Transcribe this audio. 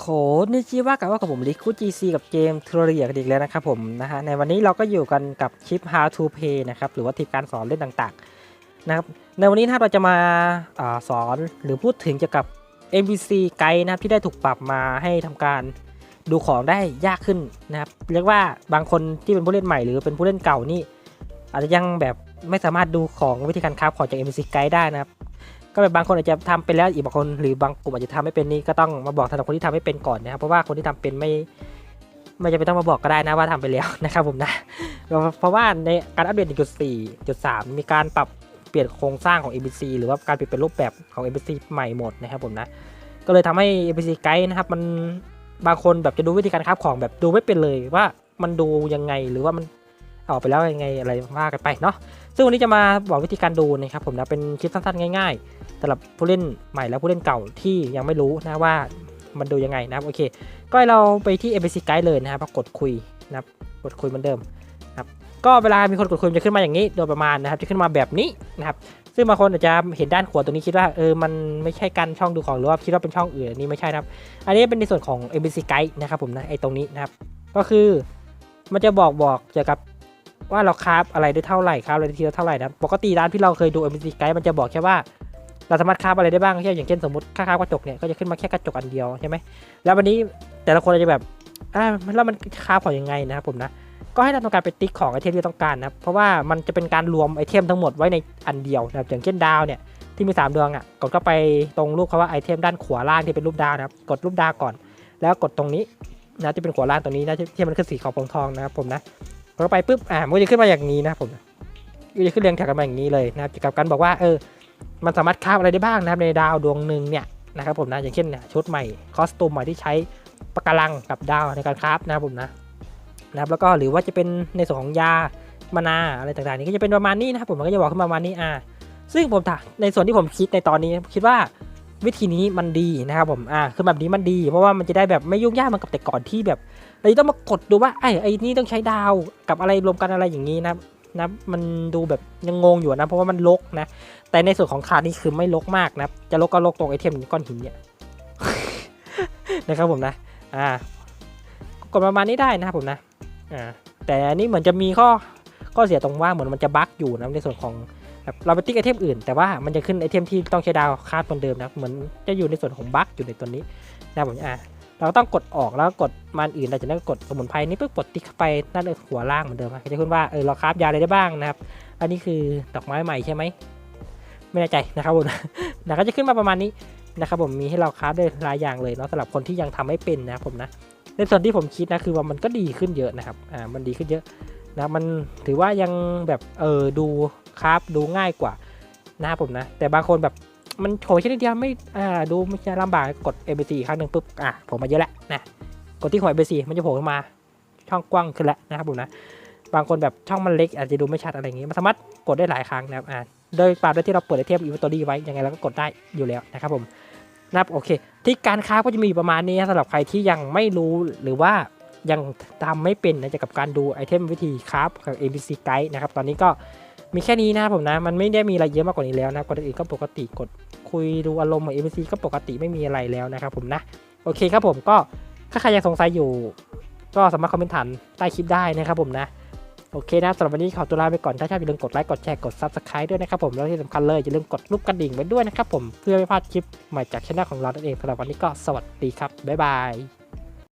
โขนี่ชื่อว่ากับว่ากับผมลิคุจีซีกับเกมทรเรียกันอีกแล้วนะครับผมนะฮะในวันนี้เราก็อยู่กันกับคลิป How to Play นะครับหรือว่าทิปการสอนเล่นต่างๆนะครับในวันนี้นะครับเราจะมาอสอนหรือพูดถึงเกี่ยวกับ NPC ไกด์นะครับที่ได้ถูกปรับมาให้ทำการดูของได้ยากขึ้นนะครับเรียกว่าบางคนที่เป็นผู้เล่นใหม่หรือเป็นผู้เล่นเก่านี่อาจจะยังแบบไม่สามารถดูของวิธีการคราฟของจาก NPC ไกด์ได้นะครับ ก็แบบบางคนอาจจะทำเป็นแล้วอีกบางคนหรือบางกลุ่มอาจจะทำไม่เป็นนี่ก็ต้องมาบอกสำหรับคนที่ทำไม่เป็นก่อนนะครับเพราะว่าคนที่ทำเป็นไม่ไม่จำเป็นต้องมาบอกก็ได้นะว่าทำไปแล้วนะครับผมนะเพราะว่าในการอัปเดต 1.4.3 มีการปรับเปลี่ยนโครงสร้างของ ABC หรือว่าการเปลี่ยนเป็นรูปแบบของ ABC ใหม่หมดนะครับผมนะก็เลยทำให้ ABC ไกด์นะครับมันบางคนแบบจะดูวิธีการคราฟของแบบดูไม่เป็นเลยว่ามันดูยังไงหรือว่ามัน ออกไปแล้วยังไงอะไรว่ากันไปเนาะซึ่งวันนี้จะมาบอกวิธีการดูนะครับผมนะเป็นคลิปสั้นๆง่ายๆสำหรับผู้เล่นใหม่และผู้เล่นเก่าที่ยังไม่รู้นะว่ามันดูยังไงนะครับโอเค ก็เราไปที่ ABC Guide เลยนะครับกดคุยนะครับกดคุยเหมือนเดิมนะครับก็เวลามีคนกดคุยจะขึ้นมาอย่างนี้โดยประมาณนะครับจะขึ้นมาแบบนี้นะครับซึ่งบางคนอาจจะเห็นด้านขวาตรงนี้คิดว่าเออมันไม่ใช่การช่องดูของหรือว่าคิดว่าเป็นช่องอื่นอันนี้ไม่ใช่นะครับ อันนี้เป็นในส่วนของ ABC Guide นะครับผมนะไอตรงนี้นะครับก็คือมันจะบอกบอกเกี่ยวกับ ว่าเราคราฟอะไรได้เท่าไหร่คราฟอะไรได้ทีละเท่าไหร่นะปกติร้านที่เราเคยดู ABC Guide มันจะบอกแค่ว่าเราสามารถคาฟอะไรได้บ้างเช่อย่างเช่นสมมติค่าคาฟกระจกเนี่ยก็จะขึ้นมาแค่กระจกอันเดียวใช่ไหมแล้ววันนี้แต่ละคนจะแบบอ่าแล้วมันคาฟของยังไงนะครับผมนะก็ให้เราทำการไปติ๊กของไอเทมที่ต้องการนะเพราะว่ามันจะเป็นการรวมไอเทมทั้งหมดไว้ในอันเดียวนะครับอย่างเช่นดาวเนี่ยที่มี 3 ดวงอะกดเข้าไปตรงรูปคำว่าไอเทมด้านขวาล่างที่เป็นรูปดาวนะครับกดรูปดาวก่อน แล้วกดตรงนี้นะที่เป็นขวาล่างตรงนี้นะที่มันขึ้นสีขาวทองนะครับผมนะ เข้าไปปุ๊บอ่ามันก็จะขึ้นมาอย่างนี้นะครับผมก็จะขึ้นเรียงแถวกันมาอย่างนี้เลยนะครับเกี่ยวกับการบอกว่าเออมันสามารถคาฟอะไรได้บ้างนะครับในดาวดวงหนึ่งเนี่ยนะครับผมนะอย่างเช่นเนี่ยชุดใหม่คอสตูมใหม่ที่ใช้ปะการังกับดาวในการคราฟนะครับผมนะนะครับแล้วก็หรือว่าจะเป็นในส่วนของยามานาอะไรต่างๆนี่ก็จะเป็นประมาณนี้นะครับผมมันก็จะบอกขึ้นมาประมาณนี้อ่าซึ่งผมถามในส่วนที่ผมคิดในตอนนี้คิดว่า วิธีนี้มันดีนะครับผมอ่าคือแบบนี้มันดี เพราะว่ามันจะได้แบบไม่ยุ่งยากเหมันกับแต่ก่อนที่แบบเราต้องมากดดูว่าไอ้ไอ้นี่ต้องใช้ดาวกับอะไรรวมกันอะไรอย่างนี้นะนะมันดูแบบยังงงอยู่นะเพราะว่ามันลกนะ แต่ในส่วนของคาร์ดนี่คือไม่ลกมากนะจะลกก็ลกตรงไอเทมก้อนหินเนี่ยนะครับผมนะอ่ากดประมาณนี้ได้นะครับผมนะอ่าแต่นนี้เหมือนจะมีข้อข้อเสียตรงว่าเหมือนมันจะบั๊กอยู่นะในส่วนของ แบบเราไปติ๊กไอเทมอื่น แต่ว่ามันจะขึ้นไอเทมที่ต้องใช้ดาวคาดเหมือนเดิมนะเหมือนจะอยู่ในส่วนของบั๊กอยู่ในตัวนี้นะผมอ่าเราต้องกดออกแล้วกดมันอื่นเราจะได้กดสมุนไพรนี้ปุ๊บกดติ๊กเข้าไปด้านหัวล่างเหมือนเดิมนะจะขึ้นว่าเออเราคาฟยาอะไรได้บ้างนะครับ อันนี้คือดอกไม้ใหม่ใช่ไหมไม่แน่ใจนะครับผมนะก็จะขึ้นมาประมาณนี้นะครับผมมีให้เราคาฟได้หลายอย่างเลยเนาะสำหรับคนที่ยังทำไม่เป็นนะครับผมนะในส่วนที่ผมคิดนะคือว่ามันก็ดีขึ้นเยอะนะครับอ่ามันดีขึ้นเยอะ นะมันถือว่ายังแบบเออดูคราฟดูง่ายกว่านะครับผมนะ แต่บางคนแบบมันโฉยแค่นิดเดียวไม่อ่าดูไม่จะลำบากกด ABC อีกครั้งหนึ่งปุ๊บอะผมมาเยอะแล้วนะกดที่หัว ABC มันจะโผล่ขึ้นมาช่องกว้างขึ้นแล้วนะครับผมนะบางคนแบบช่องมันเล็กอาจจะดูไม่ชัดอะไรอย่างงี้มันสามารถกดได้หลายครั้งนะครับอ่าโดยปราบโดยที่เราเปิดไอเทมอินเวนทอรี่ไว้ยังไงเราก็กดได้อยู่แล้วนะครับผมนะครับโอเค ที่การค้าก็จะมีประมาณนี้สำหรับใครที่ยังไม่รู้หรือว่า ยังทำไม่เป็นนะเกี่ยวกับการดูไอเทมวิธีคราฟกับ ABC Guide นะครับตอนนี้ก็มีแค่นี้นะครับผมนะ มันไม่ได้มีอะไรเยอะมากกว่านี้แล้วนะกดอื่นก็ปกติกดคุยดูอารมณ์ของ ABC ก็ปกติไม่มีอะไรแล้วนะครับผมนะ โอเคครับผมก็ถ้าใครยังสงสัยอยู่ ก็สามารถคอมเมนต์ถามใต้คลิปได้นะครับผมนะโอเคนะสำหรับวันนี้ขอตัวลาไปก่อน ถ้าชอบอย่าลืมกดไลค์ กดแชร์ กด Subscribe ด้วยนะครับผม แล้วที่สำคัญเลย อย่าลืมกดรูปกระดิ่งไว้ด้วยนะครับผม เพื่อไม่พลาดคลิปใหม่จากช่องของเรานั่นเองสำหรับวันนี้ก็สวัสดีครับ บ๊ายบาย